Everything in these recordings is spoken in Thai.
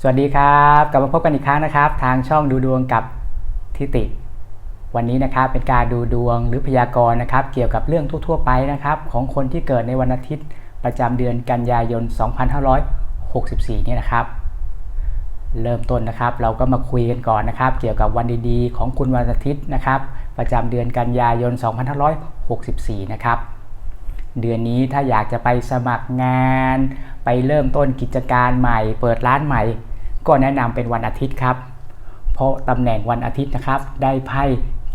สวัสดีครับกลับมาพบกันอีกครั้งนะครับ ทางช่องดูดวงกับทิติ วันนี้นะครับเป็นการดูดวงหรือพยากรณ์นะครับ เกี่ยวกับเรื่องทั่ว ๆ ไปนะครับ ของคนที่เกิดในวันอาทิตย์ประจำเดือนกันยายน 2564 เนี่ยนะครับ เริ่มต้นนะครับ เราก็มาคุยกันก่อนนะครับ เกี่ยวกับวันดีๆ ของคุณวันอาทิตย์นะครับ ประจำเดือนกันยายน 2564 นะครับ เดือนนี้ถ้าอยากจะไปสมัครงาน ไปเริ่มต้นกิจการใหม่ เปิดร้านใหม่ ก็แนะนำเป็นวันอาทิตย์ครับ เพราะตำแหน่งวันอาทิตย์นะครับ ได้ไพ่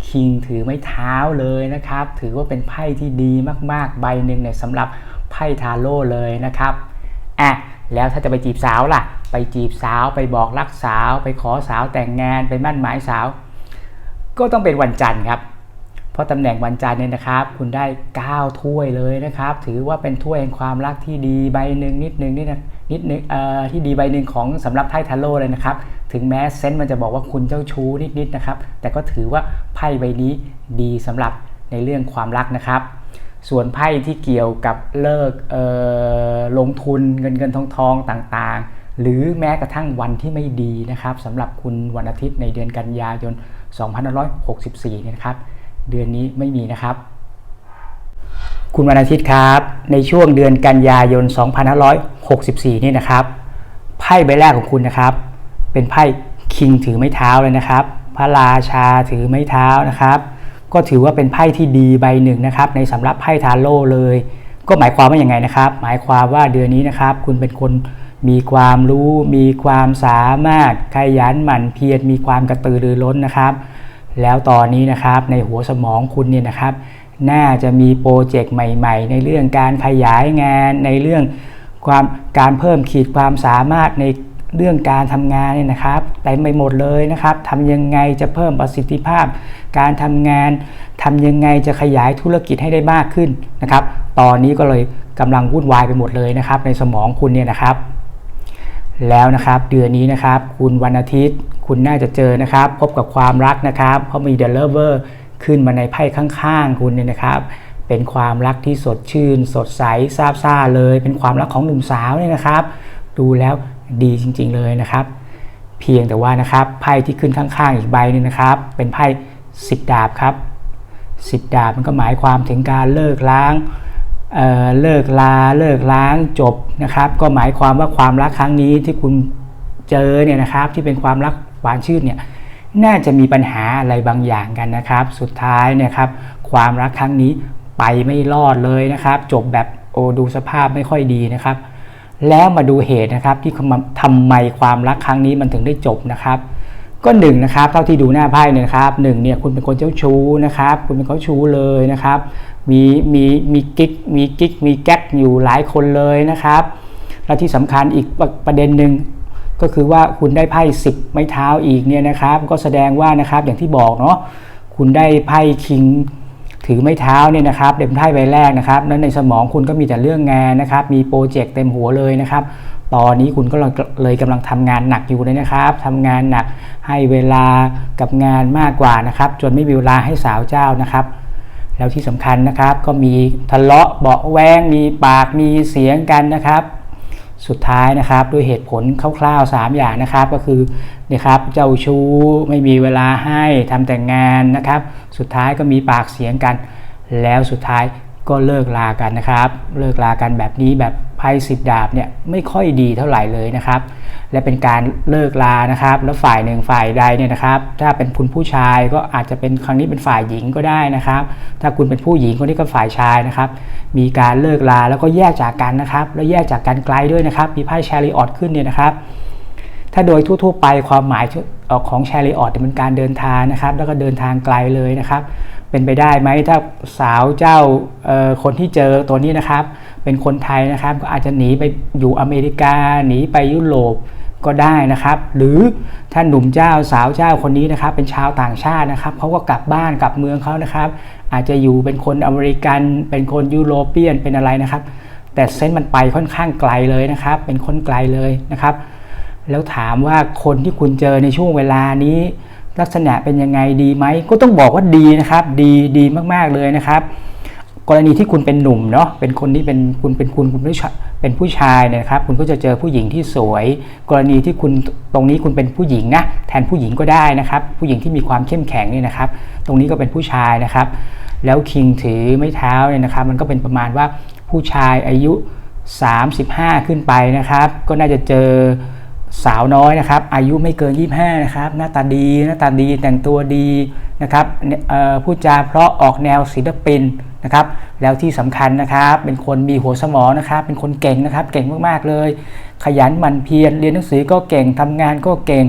คิงถือไม้เท้าเลยนะครับ ถือว่าเป็นไพ่ที่ดีมากๆ ใบหนึ่งเนี่ยสำหรับไพ่ทาโร่เลยนะครับอะแล้วถ้าจะไปจีบสาวล่ะ ไปจีบสาวไปบอกรักสาว ไปขอสาวแต่งงานไปมั่นหมายสาว ก็ต้องเป็นวันจันทร์ครับ เพราะตำแหน่งวันจันทร์เนี่ยนะครับ คุณได้ 9 ถ้วยเลยนะครับ ถือว่าเป็นถ้วยแห่งความรักที่ดีใบหนึ่งนิดนึงนี่นะนิดนึงเอ่อที่ดีใบหนึ่งของสำหรับไพ่ทาโร่เลยนะครับ ถึงแม้เซนต์มันจะบอกว่าคุณเจ้าชู้นิดๆนะครับ แต่ก็ถือว่าไพ่ใบนี้ดีสำหรับในเรื่องความรักนะครับ ส่วนไพ่ที่เกี่ยวกับเลิกเอ่อลงทุนเงินเงินทองทองต่างๆ หรือแม้กระทั่งวันที่ไม่ดีนะครับสำหรับคุณวันอาทิตย์ในเดือนกันยายน 2564 เนี่ยนะครับ เดือนนี้ไม่มีนะครับ คุณวันอาทิตย์ครับ ในช่วงเดือนกันยายน 2564 นี่นะครับ ไพ่ใบแรกของคุณนะครับ เป็นไพ่คิงถือไม้เท้าเลยนะครับ พระราชาถือไม้เท้านะครับ ก็ถือว่าเป็นไพ่ที่ดีใบหนึ่งนะครับ ในสำหรับไพ่ทาโร่เลย ก็หมายความว่าอย่างไงนะครับ หมายความว่าเดือนนี้นะครับ คุณเป็นคนมีความรู้ มีความสามารถ ขยันหมั่นเพียร มีความกระตือรือร้นนะครับ แล้วตอนนี้นะครับในหัวสมองคุณเนี่ยนะครับน่าจะมีโปรเจกต์ใหม่ ๆ ในเรื่องการขยายงานในเรื่องความการเพิ่มขีดความสามารถในเรื่องการทำงานเนี่ยนะครับเต็มไปหมดเลยนะครับทำยังไงจะเพิ่มประสิทธิภาพ การทำงานทำยังไงจะขยายธุรกิจให้ได้มากขึ้นนะครับ ตอนนี้ก็เลยกำลังวุ่นวายไปหมดเลยนะครับ ในสมองคุณเนี่ยนะครับ แล้วนะครับ เดือนนี้นะครับ คุณวันอาทิตย์ คุณน่าจะเจอนะครับ พบกับความรักนะครับ เพราะมี The Lover ขึ้นมาในไพ่ข้างๆ คุณเนี่ยนะครับ เป็นความรักที่สดชื่น สดใสซาบซ่าเลย เป็นความรักของหนุ่มสาวเนี่ยนะครับ ดูแล้วดีจริงๆเลยนะครับ เพียงแต่ว่านะครับไพ่ที่ขึ้นข้างๆ อีกใบนึงนะครับ เป็นไพ่สิบดาบครับสิบดาบมันก็หมายความถึงการเลิกล้าง เเลิกลาเลิกล้างจบนะครับ ก็หมายความว่าความรักครั้งนี้ที่คุณเจอเนี่ยนะครับ ที่เป็นความรักหวานชื่นเนี่ยน่าจะมีปัญหาอะไรบางอย่างกันนะครับ สุดท้ายเนี่ยครับ ความรักครั้งนี้ไปไม่รอดเลยนะครับ จบแบบโอดูสภาพไม่ค่อยดีนะครับ แล้วมาดูเหตุนะครับที่ทำไมความรักครั้งนี้มันถึงได้จบนะครับ ก็หนึ่งนะครับเท่าที่ดูหน้าไพ่เนี่ยครับหนึ่งเนี่ยคุณเป็นคนเจ้าชู้นะครับ คุณเป็นคนชู้เลยนะครับ มีมีมีกิ๊กมีกิ๊กมีแก๊กอยู่หลายคนเลยนะครับ และที่สำคัญอีกประประเด็นหนึ่งก็คือว่าคุณได้ไพ่สิบไม้เท้าอีกเนี่ยนะครับ ก็แสดงว่านะครับอย่างที่บอกเนาะคุณได้ไพ่คิงถือไม้เท้าเนี่ยนะครับเด่นไพ่ใบแรกนะครับแล้วในสมองคุณก็มีแต่เรื่องงานนะครับ มีโปรเจกต์เต็มหัวเลยนะครับ ตอนนี้คุณก็เลยกำลังทำงานหนักอยู่เลยนะครับทำงานหนักให้เวลากับงานมากกว่านะครับ จนไม่มีเวลาให้สาวเจ้านะครับ แล้วที่สำคัญนะครับก็มีทะเลาะเบาแวงมีปากมีเสียงกันนะครับสุดท้ายนะครับด้วยเหตุผลคร่าวๆ 3 อย่างนะครับ ก็คือนี่ยครับเจ้าชู้ไม่มีเวลาให้ทำแต่งงานนะครับ สุดท้ายก็มีปากเสียงกัน แล้วสุดท้าย ก็เลิกลากันนะครับ เลิกลากันแบบนี้แบบไพ่สิบดาบเนี่ยไม่ค่อยดีเท่าไหร่เลยนะครับ และเป็นการเลิกลานะครับ แล้วฝ่ายหนึ่งฝ่ายใดเนี่ยนะครับ ถ้าเป็นคุณผู้ชายก็อาจจะเป็นครั้งนี้เป็นฝ่ายหญิงก็ได้นะครับ ถ้าคุณเป็นผู้หญิงคนนี้ก็ฝ่ายชายนะครับ มีการเลิกลาแล้วก็แยกจากกันนะครับ แล้วแยกจากกันไกลด้วยนะครับ มีไพ่แชริออตขึ้นเนี่ยนะครับ ถ้าโดยทั่วๆไปความหมายของแชริออตเป็นการเดินทางนะครับ แล้วก็เดินทางไกลเลยนะครับ เป็นไปได้ไหมถ้าสาวเจ้าคนที่เจอตัวนี้นะครับ เป็นคนไทยนะครับ ก็อาจจะหนีไปอยู่อเมริกาหนีไปยุโรปก็ได้นะครับ หรือถ้าหนุ่มเจ้าสาวเจ้าคนนี้นะครับ เป็นชาวต่างชาตินะครับเขาก็กลับบ้านกลับเมืองเขานะครับ อาจจะอยู่เป็นคนอเมริกัน เป็นคนยุโรเปียนเป็นอะไรนะครับ แต่เส้นมันไปค่อนข้างไกลเลยนะครับ เป็นคนไกลเลยนะครับ แล้วถามว่าคนที่คุณเจอในช่วงเวลานี้ ลักษณะเป็นยังไงดีไหม ก็ต้องบอกว่าดีนะครับ ดีดีมากๆเลยนะครับ กรณีที่คุณเป็นหนุ่มเนาะเป็นคนที่เป็นคุณเป็นคุณคุณเป็นผู้ชายเนี่ยนะครับ คุณก็จะเจอผู้หญิงที่สวย กรณีที่คุณตรงนี้คุณเป็นผู้หญิงนะแทนผู้หญิงก็ได้นะครับ ผู้หญิงที่มีความเข้มแข็งเนี่ยนะครับ ตรงนี้ก็เป็นผู้ชายนะครับ แล้วคิงถือไม้เท้าเนี่ยนะครับ มันก็เป็นประมาณว่าผู้ชายอายุ 35 ขึ้นไปนะครับ ก็น่าจะเจอ สาวน้อยนะครับ อายุไม่เกิน 25 นะครับ หน้าตาดี หน้าตาดีแต่งตัวดีนะครับเอ่อพูดจาเพราะออกแนวศิลปินนะครับ แล้วที่สำคัญนะครับ เป็นคนมีหัวสมองนะครับ เป็นคนเก่งนะครับ เก่งมากๆเลย ขยันหมั่นเพียรเรียนหนังสือก็เก่งทำงานก็เก่ง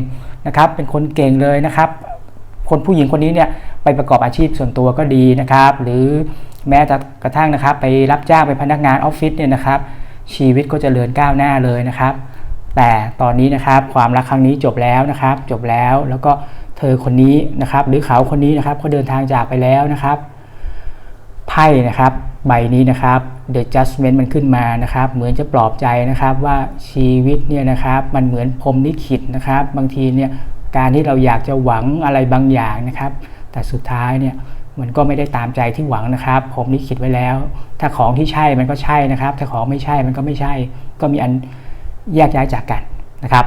นะครับ เป็นคนเก่งเลยนะครับ คนผู้หญิงคนนี้เนี่ยไปประกอบอาชีพส่วนตัวก็ดีนะครับ หรือแม้จะกระทั่งนะครับ ไปรับจ้างเป็นพนักงานออฟฟิศเนี่ยนะครับ ชีวิตก็จเจริญก้าวหน้าเลยนะครับ แต่ตอนนี้นะครับความรักครั้งนี้จบแล้วนะครับ จบแล้วแล้วก็เธอคนนี้นะครับ หรือเขาคนนี้นะครับก็เดินทางจากไปแล้วนะครับไพ่นะครับใบนี้นะครับ The Judgment มันขึ้นมานะครับ เหมือนจะปลอบใจนะครับว่าชีวิตเนี่ยนะครับ มันเหมือนพรมลิขิตนะครับ บางทีเนี่ยการที่เราอยากจะหวังอะไรบางอย่างนะครับ แต่สุดท้ายเนี่ยมันก็ไม่ได้ตามใจที่หวังนะครับ ผมลิขิตไว้แล้ว ถ้าของที่ใช่มันก็ใช่นะครับ ถ้าของไม่ใช่มันก็ไม่ใช่ ก็มีอัน แยกย้ายจากกันนะครับ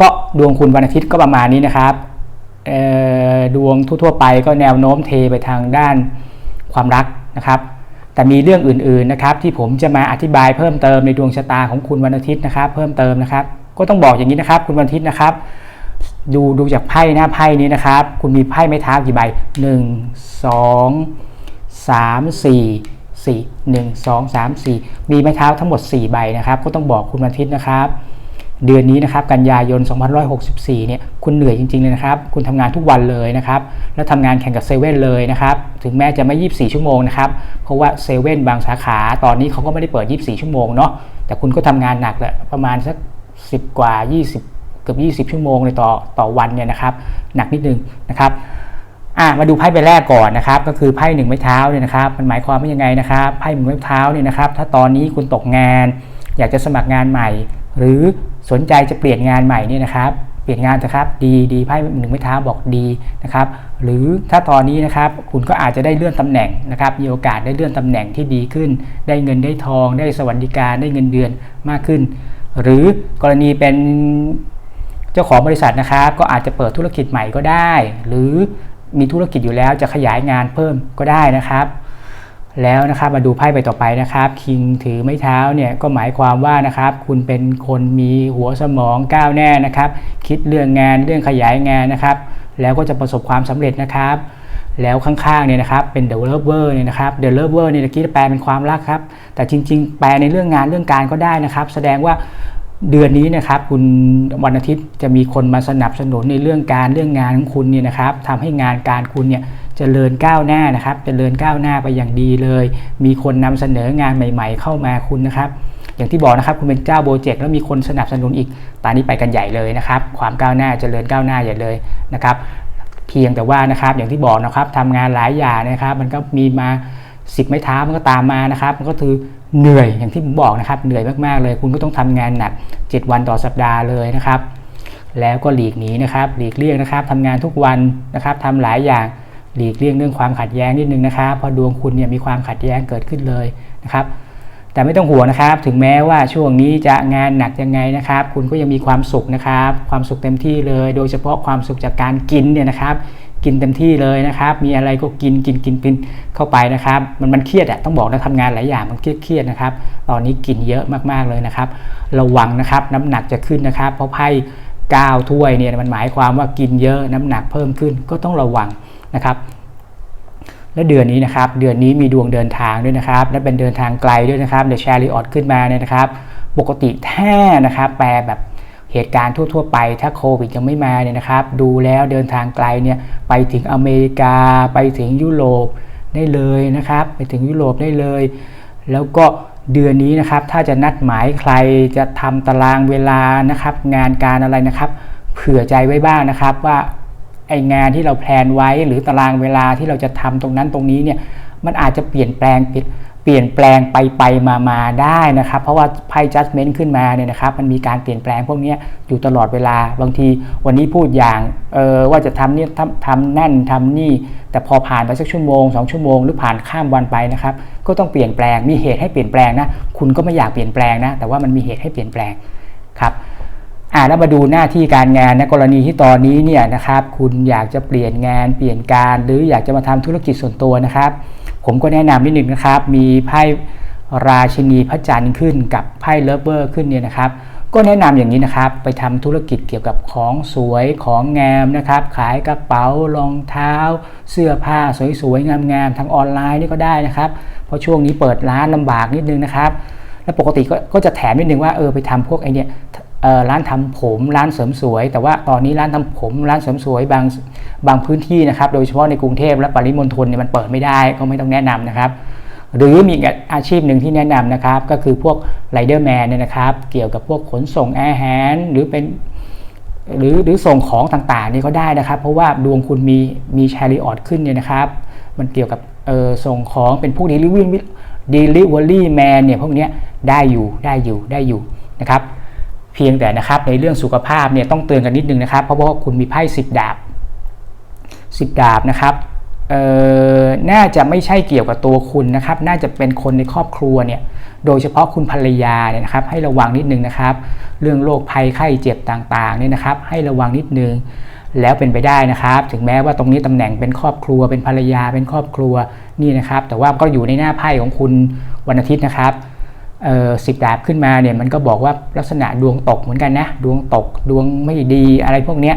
ก็ดวงคุณวันอาทิตย์ก็ประมาณนี้นะครับดวงทั่วๆไปก็แนวโน้มเทไปทางด้านความรักนะครับ แต่มีเรื่องอื่นๆนะครับ ที่ผมจะมาอธิบายเพิ่มเติมในดวงชะตาของคุณวันอาทิตย์นะครับ เพิ่มเติมนะครับ ก็ต้องบอกอย่างนี้นะครับ คุณวันอาทิตย์นะครับ ดูดูจากไพ่หน้าไพ่นี้นะครับ คุณมีไพ่ไม้เท้ากี่ใบ 1 2 3 4 4 1 2 3 4 มีไม้เท้าทั้งหมด 4 ใบนะครับ ก็ต้องบอกคุณวันอาทิตย์นะครับ เดือนนี้นะครับ กันยายน 2564 เนี่ย คุณเหนื่อยจริงๆเลยนะครับ คุณทำงานทุกวันเลยนะครับ แล้วทำงานแข่งกับเซเว่นเลยนะครับ ถึงแม้จะไม่ 24 ชั่วโมงนะครับ เพราะว่าเซเว่นบางสาขา ตอนนี้เขาก็ไม่ได้เปิด 24 ชั่วโมงเนาะ แต่คุณก็ทำงานหนักแหละ ประมาณสัก 10 กว่า 20 เกือบ 20 ชั่วโมงเลยต่อ ต่อวันเนี่ยนะครับ หนักนิดนึงนะครับ อะมาดูไพ่ใบแรกก่อนนะครับ ก็คือไพ่หนึ่งไม้เท้าเนี่ยนะครับ มันหมายความว่ายังไงนะครับไพ่หนึ่งไม้เท้าเนี่ยนะครับ ถ้าตอนนี้คุณตกงาน อยากจะสมัครงานใหม่ หรือสนใจจะเปลี่ยนงานใหม่เนี่ยนะครับ เปลี่ยนงานนะครับ ดีดีไพ่หนึ่งไม้เท้าบอกดีนะครับ หรือถ้าตอนนี้นะครับ คุณก็อาจจะได้เลื่อนตำแหน่งนะครับ มีโอกาสได้เลื่อนตำแหน่งที่ดีขึ้น ได้เงินได้ทอง ได้สวัสดิการ ได้เงินเดือนมากขึ้น หรือกรณีเป็นเจ้าของบริษัทนะครับ ก็อาจจะเปิดธุรกิจใหม่ก็ได้ หรือ มีธุรกิจอยู่แล้วจะขยายงานเพิ่มก็ได้นะครับ แล้วนะครับมาดูไพ่ใบต่อไปนะครับ คิงถือไม้เท้าเนี่ยก็หมายความว่านะครับ คุณเป็นคนมีหัวสมองก้าวแน่นะครับ คิดเรื่องงานเรื่องขยายงานนะครับ แล้วก็จะประสบความสำเร็จนะครับแล้วข้างๆเนี่ยนะครับเป็น the lover เนี่ยนะครับ the lover เนี่ยตะกี้แปลเป็นความรักครับ แต่จริง ๆ แปลในเรื่องงานเรื่องการก็ได้นะครับ แสดงว่า เดือนนี้นะครับคุณวันอาทิตย์จะมีคนมาสนับสนุนในเรื่องการเรื่องงานของคุณเนี่ยนะครับทำให้งานการคุณเนี่ยจเจริญก้าวหน้านะครับจเจริญก้าวหน้าไปอย่างดีเลย มีคนนำเสนองานใหม่ ๆ เข้ามาคุณนะครับ อย่างที่บอกนะครับคุณเป็นเจ้าโปรเจกต์แล้วมีคนสนับสนุนอีกตอนนี้ไปกันใหญ่เลยนะครับ ความก้าวหน้าจเจริญก้าวหน้าใหญ่เลยนะครับเพียงแต่ว่านะครับอย่างที่บอกนะครับทำงานหลายอย่างนะครับ มันก็มีมาสิบไม้เท้ามันก็ตามมานะครับ มันก็คือ เหนื่อยอย่างที่ผมบอกนะครับ เหนื่อยมากๆเลย คุณก็ต้องทำงานหนัก 7 วันต่อสัปดาห์เลยนะครับ แล้วก็หลีกหนีนะครับ หลีกเลี่ยงนะครับทำงานทุกวันนะครับทำหลายอย่างหลีกเลี่ยงเรื่องความขัดแย้งนิดนึงนะครับเพราะดวงคุณเนี่ยมีความขัดแย้งเกิดขึ้นเลยนะครับแต่ไม่ต้องห่วงนะครับ ถึงแม้ว่าช่วงนี้จะงานหนักยังไงนะครับ คุณก็ยังมีความสุขนะครับ ความสุขเต็มที่เลย โดยเฉพาะความสุขจากการกินเนี่ยนะครับ กินเต็มที่เลยนะครับ มีอะไรก็กินกินกินกินเข้าไปนะครับ มันมันเครียดอะต้องบอกนะทำงานหลายอย่างมันเครียดเครียดนะครับ ตอนนี้กินเยอะมากๆเลยนะครับ ระวังนะครับน้ำหนักจะขึ้นนะครับ เพราะไพ่ก้าวถ้วยเนี่ยมันหมายความว่ากินเยอะน้ำหนักเพิ่มขึ้นก็ต้องระวังนะครับและเดือนนี้นะครับ เดือนนี้มีดวงเดินทางด้วยนะครับ และเป็นเดินทางไกลด้วยนะครับเดอะแชร์รีออดขึ้นมาเนี่ยนะครับ ปกติแท้นะครับ แปลแบบ เหตุการณ์ทั่ว ๆ ไปถ้าโควิดยังไม่มาเนี่ยนะครับ ดูแล้วเดินทางไกลเนี่ยไปถึงอเมริกา ไปถึงยุโรปได้เลยนะครับ ไปถึงยุโรปได้เลย แล้วก็เดือนนี้นะครับถ้าจะนัดหมายใครจะทำตารางเวลานะครับ งานการอะไรนะครับ เผื่อใจไว้บ้างนะครับว่าไองานที่เราแพลนไว้หรือตารางเวลาที่เราจะทำตรงนั้นตรงนี้เนี่ยมันอาจจะเปลี่ยนแปลง เปลี่ยนแปลงไปไปมามาได้นะครับ เพราะว่าไพ่ judgment ขึ้นมาเนี่ยนะครับ มันมีการเปลี่ยนแปลงพวกนี้อยู่ตลอดเวลา บางทีวันนี้พูดอย่างเออว่าจะทำเนี่ยทำทำนั่นทำนี่ แต่พอผ่านไปสักชั่วโมงสองชั่วโมง หรือผ่านข้ามวันไปนะครับ ก็ต้องเปลี่ยนแปลง มีเหตุให้เปลี่ยนแปลงนะ คุณก็ไม่อยากเปลี่ยนแปลงนะ แต่ว่ามันมีเหตุให้เปลี่ยนแปลงครับอ่าแล้วมาดูหน้าที่การงานนะกรณีที่ตอนนี้เนี่ยนะครับ คุณอยากจะเปลี่ยนงานเปลี่ยนการ หรืออยากจะมาทำธุรกิจส่วนตัวนะครับ ผมก็แนะนำนิดนึงนะครับ มีไพ่ราชินีพระจันทร์ขึ้นกับไพ่เลเวอร์ขึ้นเนี่ยนะครับ ก็แนะนำอย่างนี้นะครับ ไปทำธุรกิจเกี่ยวกับของสวยของงามนะครับ ขายกระเป๋ารองเท้า เสื้อผ้าสวยๆงามๆทางออนไลน์นี่ก็ได้นะครับ เพราะช่วงนี้เปิดร้านลำบากนิดนึงนะครับ แล้วปกติก็จะแถมนิดนึงว่าเออไปทำพวกไอเนี่ย ร้านทำผมร้านเสริมสวย แต่ว่าตอนนี้ร้านทำผม ร้านเสริมสวยบางบางพื้นที่นะครับ โดยเฉพาะในกรุงเทพและปริมณฑลเนี่ยมันเปิดไม่ได้ก็ไม่ต้องแนะนำนะครับ หรือมีอาชีพหนึ่งที่แนะนำนะครับ ก็คือพวกไรเดอร์แมนเนี่ยนะครับ เกี่ยวกับพวกขนส่งอาหารหรือเป็นหรือหรือส่งของต่างๆนี่ก็ได้นะครับ เพราะว่าดวงคุณมีมีแชริออดขึ้นเนี่ยนะครับ มันเกี่ยวกับเออส่งของเป็นพวกนี้ลิวิ่ง delivery man เนี่ยพวกนี้ได้อยู่ได้อยู่ได้อยู่นะครับ เพียงแต่นะครับในเรื่องสุขภาพเนี่ยต้องเตือนกันนิดนึงนะครับ เพราะว่าคุณมีไพ่สิบดาบสิบดาบนะครับเอ่อน่าจะไม่ใช่เกี่ยวกับตัวคุณนะครับ น่าจะเป็นคนในครอบครัวเนี่ย โดยเฉพาะคุณภรรยาเนี่ยนะครับ ให้ระวังนิดนึงนะครับ เรื่องโรคภัยไข้เจ็บต่างๆเนี่ยนะครับ ให้ระวังนิดนึง แล้วเป็นไปได้นะครับ ถึงแม้ว่าตรงนี้ตำแหน่งเป็นครอบครัว เป็นภรรยา เป็นครอบครัวนี่นะครับ แต่ว่าก็อยู่ในหน้าไพ่ของคุณวันอาทิตย์นะครับ สิบดาบขึ้นมาเนี่ยมันก็บอกว่าลักษณะดวงตกเหมือนกันนะดวงตกดวงไม่ดีอะไรพวกเนี้ย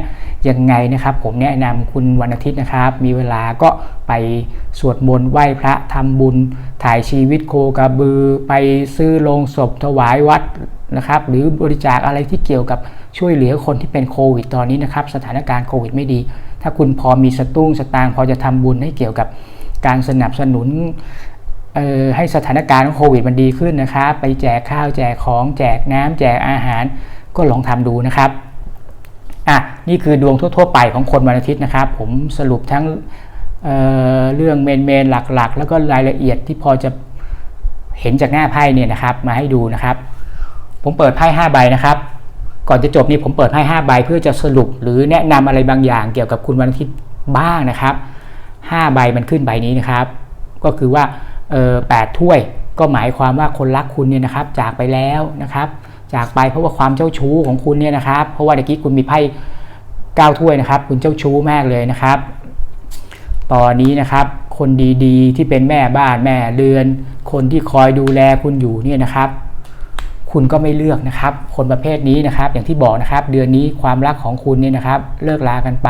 ยังไงนะครับ ผมแนะนำคุณวันอาทิตย์นะครับ มีเวลาก็ไปสวดมนต์ไหว้พระทำบุญ ถ่ายชีวิตโคกระบือ ไปซื้อโลงศพถวายวัดนะครับ หรือบริจาคอะไรที่เกี่ยวกับช่วยเหลือคนที่เป็นโควิดตอนนี้นะครับ สถานการณ์โควิดไม่ดี ถ้าคุณพอมีสตุ้งสตางค์พอจะทำบุญให้เกี่ยวกับการสนับสนุน ให้สถานการณ์ของโควิดมันดีขึ้นนะครับ ไปแจกข้าวแจกของแจกน้ำแจกอาหารก็ลองทำดูนะครับอะนี่คือดวงทั่ว ๆ ไปของคนวันอาทิตย์นะครับ ผมสรุปทั้งเเรื่องเมนเมนหลักๆ แล้วก็รายละเอียดที่พอจะเห็นจากหน้าไพ่เนี่ยนะครับ มาให้ดูนะครับ ผมเปิดไพ่5ใบนะครับ ก่อนจะจบนี่ผมเปิดไพ่5ใบเพื่อจะสรุปหรือแนะนำอะไรบางอย่างเกี่ยวกับคุณวันอาทิตย์บ้างนะครับ5ใบมันขึ้นใบนี้นะครับ ก็คือว่า แปดถ้วยก็หมายความว่าคนรักคุณเนี่ยนะครับจากไปแล้วนะครับจากไปเพราะว่าความเจ้าชู้ของคุณเนี่ยนะครับ เพราะว่าเมื่อกี้คุณมีไพ่เก้าถ้วยนะครับ คุณเจ้าชู้มากเลยนะครับ ตอนนี้นะครับ คนดีๆที่เป็นแม่บ้านแม่เรือน คนที่คอยดูแลคุณอยู่เนี่ยนะครับ คุณก็ไม่เลือกนะครับ คนประเภทนี้นะครับ อย่างที่บอกนะครับ เดือนนี้ความรักของคุณเนี่ยนะครับ เลิกลากันไป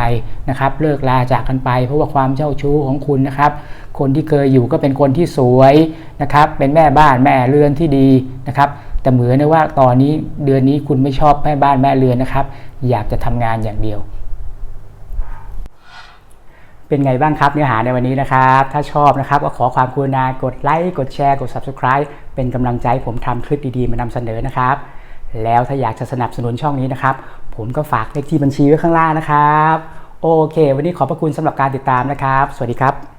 นะครับ เลิกลาจากกันไป เพราะว่าความเจ้าชู้ของคุณนะครับ คนที่เคยอยู่ก็เป็นคนที่สวยนะครับ เป็นแม่บ้านแม่เรือนที่ดีนะครับแต่เหมือนว่าตอนนี้เดือนนี้คุณไม่ชอบแม่บ้านแม่เรือนนะครับ อยากจะทำงานอย่างเดียว เป็นไงบ้างครับเนื้อหาในวันนี้นะครับ ถ้าชอบนะครับก็ขอความกรุณากดไลค์กดแชร์กด Subscribe เป็นกำลังใจผมทำคลิปดีๆ มานำเสนอนะครับ แล้วถ้าอยากจะสนับสนุนช่องนี้นะครับ ผมก็ฝากเลขที่บัญชีไว้ข้างล่างนะครับ โอเค วันนี้ขอบพระคุณสำหรับการติดตามนะครับ สวัสดีครับ